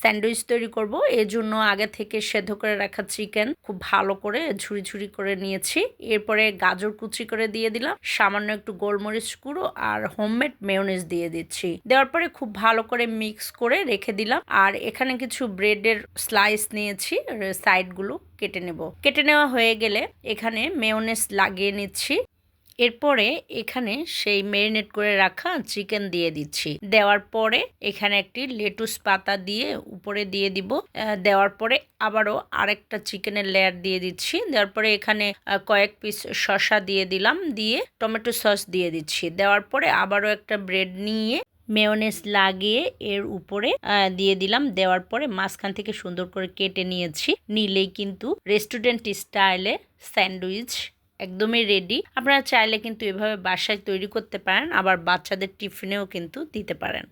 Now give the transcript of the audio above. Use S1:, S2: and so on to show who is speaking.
S1: Sandwich তৈরি করব। এর জন্য আগে থেকে সেদ্ধ করে রাখা চিকেন খুব ভালো করে ঝুড়ি ঝুড়ি করে নিয়েছি। এরপরে গাজর কুচি করে দিয়ে দিলাম। সামান্য একটু গোলমরিচ গুঁড়ো আর হোমমেড মেয়োনিজ দিয়ে দিচ্ছি। দেওয়ার পরে খুব ভালো করে মিক্স করে রেখে দিলাম। আর এখানে কিছু ব্রেডের স্লাইস নিয়েছি। সাইডগুলো কেটে নেব। কেটে নেওয়া হয়ে গেলে এখানে মেয়োনেজ লাগিয়ে নিচ্ছি। এরপরে এখানে সেই ম্যারিনেট করে রাখা চিকেন দিয়ে দিচ্ছি। দেওয়ার পরে এখানে একটি লেটুস পাতা দিয়ে উপরে দিয়ে দিব। দেওয়ার পরে আবারও আরেকটা চিকেনের লেয়ার দিয়ে দিচ্ছি। দেওয়ার পরে এখানে কয়েক পিস শসা দিয়ে দিলাম। দিয়ে টমেটো সস দিয়ে দিচ্ছি। দেওয়ার পরে আবারও একটা ব্রেড নিয়ে মেয়োনেজ লাগিয়ে এর উপরে দিয়ে দিলাম। দেওয়ার পরে মাঝখান থেকে সুন্দর করে কেটে নিয়েছি। নিলেই কিন্তু রেস্টুরেন্ট স্টাইলে স্যান্ডউইচ একদমই রেডি আপনারা চাইলে কিন্তু এভাবে বাসায় তৈরি করতে পারেন, আবার বাচ্চাদের টিফিনেও কিন্তু দিতে পারেন।